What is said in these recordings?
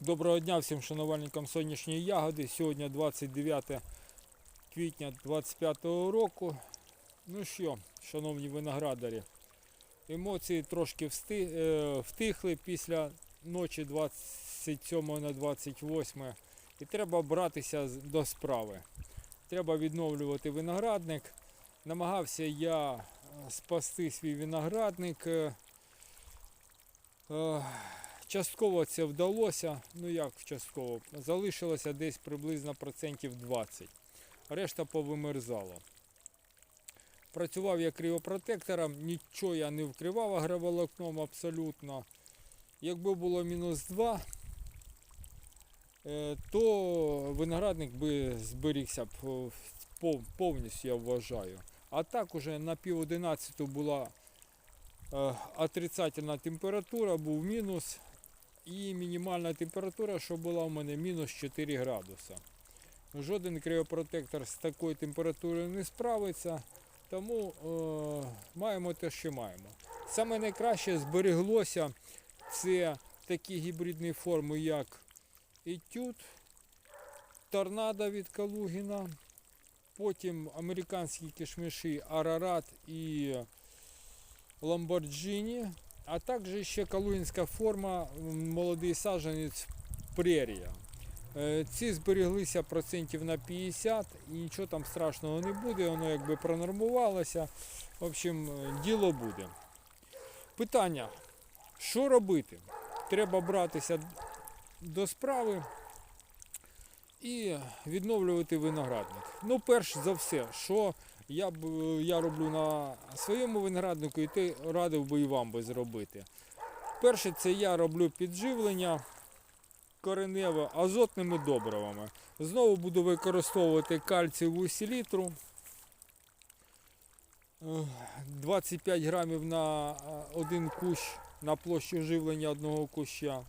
Доброго дня всім шанувальникам сонячної ягоди. Сьогодні 29 квітня 25 року. Ну що, шановні виноградарі, емоції трошки е, втихли після ночі 27 на 28. І треба братися до справи. Треба відновлювати виноградник. Намагався я е, спасти свій виноградник. Частково це вдалося, ну як частково, залишилося десь приблизно процентів 20. Решта повимерзало. Працював я криопротектором, нічого я не вкривав агроволокном абсолютно. Якби було мінус 2, е, то виноградник би зберігся е, повністю, я вважаю. А так уже на пів 11 була е, отрицательна температура, був мінус. І мінімальна температура, що була у мене мінус 4 градуса. Жоден криопротектор з такою температурою не справиться, тому е, маємо те, що маємо. Саме найкраще збереглося це такі гібридні форми, як Етюд, Торнадо від Калугіна, потім американські кишмиші Арарат і Ламборджині, а також ще калугінська форма молодий саджанець Прерія. Е, Ці збереглися процентів на 50 і нічого там страшного не буде, воно якби пронормувалося. В общем, е, діло буде. Питання: що робити? Треба братися до справи і відновлювати виноградник. Ну, перш за все, що я, б, я роблю на своєму винограднику, і ти радив би і вам би зробити. Перше, це я роблю підживлення кореневе азотними добривами. Знову буду використовувати кальцієву селітру. Е, 25 грамів на е, один кущ на площу живлення одного куща.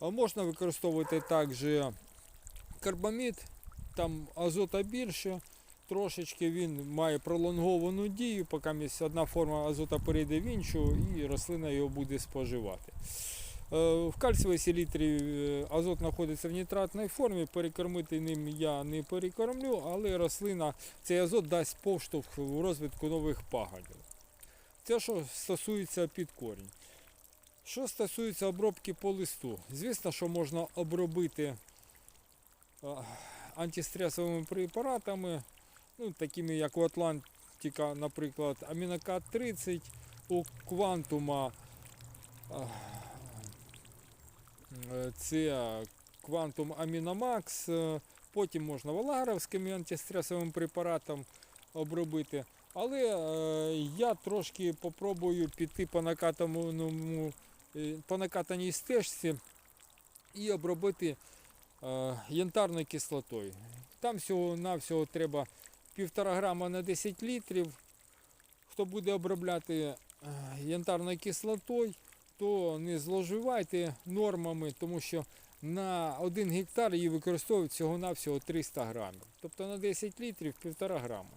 А можна використовувати також карбамід, там азота більше, трошечки він має пролонговану дію, поки одна форма азота перейде в іншу і рослина його буде споживати. Е, В кальцієвій селітрі е, азот знаходиться в нітратній формі, перекормити ним я не перекормлю, але рослина цей азот дасть повштовх у розвитку нових пагонів. Це що стосується під корінь. Що стосується обробки по листу, звісно, що можна обробити а, антистресовими препаратами, ну, такими як у Атлантика, наприклад, Амінокат 30, у Квантума е, це Квантум Аміномакс, е, потім можна валагаровським антистресовим препаратом обробити. Але е, я трошки попробую піти по накатаному, по накатаній стежці і обробити янтарною кислотою. Там всього-навсього треба 1,5 грама на 10 літрів. Хто буде обробляти е, янтарною кислотою, то не зловживайте нормами, тому що на 1 гектар її використовують всього-навсього 300 грамів. Тобто на 10 літрів 1,5 грама.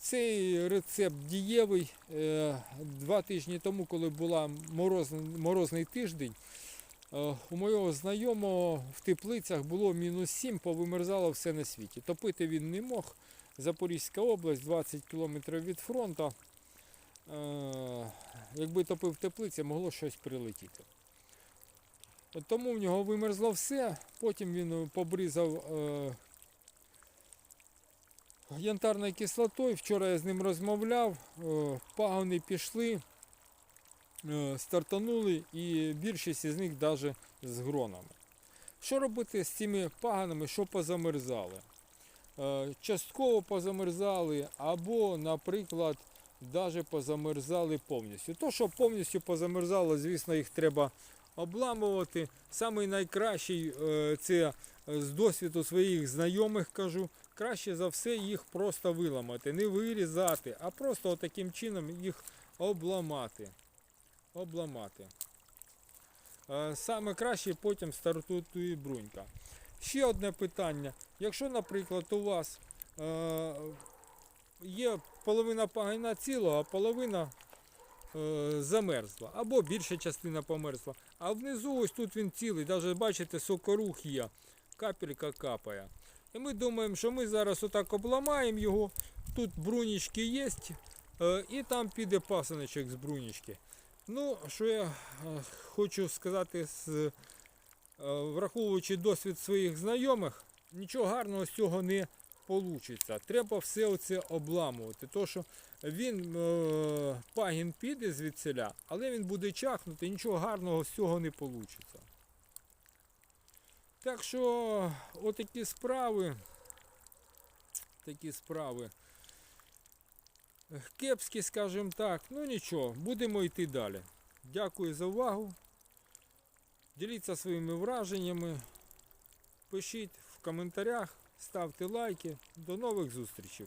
Цей рецепт дієвий. Е, Два тижні тому, коли була морозний, морозний тиждень, е, у моєго знайомого в теплицях було мінус 7, повимерзало все на світі. Топити він не мог. Запорізька область, 20 кілометрів від фронту. Е, Якби топив теплиці, могло щось прилетіти. Тому в нього вимерзло все, потім він е, побризав е, янтарною кислотою. Вчора я з ним розмовляв, пагони пішли, стартанули і більшість із них навіть з гронами. Що робити з цими паганами, що позамерзали? Е, Частково позамерзали, або, наприклад, навіть позамерзали повністю. То, що повністю позамерзало, звісно, їх треба обламувати. Самий найкращий е, це е, з досвіду своїх знайомих кажу, краще за все їх просто виламати, не вирізати, а просто таким чином їх обламати. Обламати. Саме краще потім стартує брунька. Ще одне питання. Якщо, наприклад, у вас е, є половина пагина цілого, а половина е, замерзла, або більша частина померзла. А внизу ось тут він цілий, навіть бачите, сокорух є, капелька капає. І ми думаємо, що ми зараз отак обламаємо його, тут брунічки є, е, і там піде пасаночок з брунічки. Ну, що я е, хочу сказати, з, враховуючи досвід своїх знайомих, нічого гарного з цього не вийде. Треба все оце обламувати. То, що він е, пагін піде звідсиля, але він буде чахнути, нічого гарного з цього не вийде. Так що отакі справи. Такі справи. Кепські, скажімо так. Ну нічого, будемо йти далі. Дякую за увагу. Діліться своїми враженнями. Пишіть в коментарях, ставте лайки. До нових зустрічей.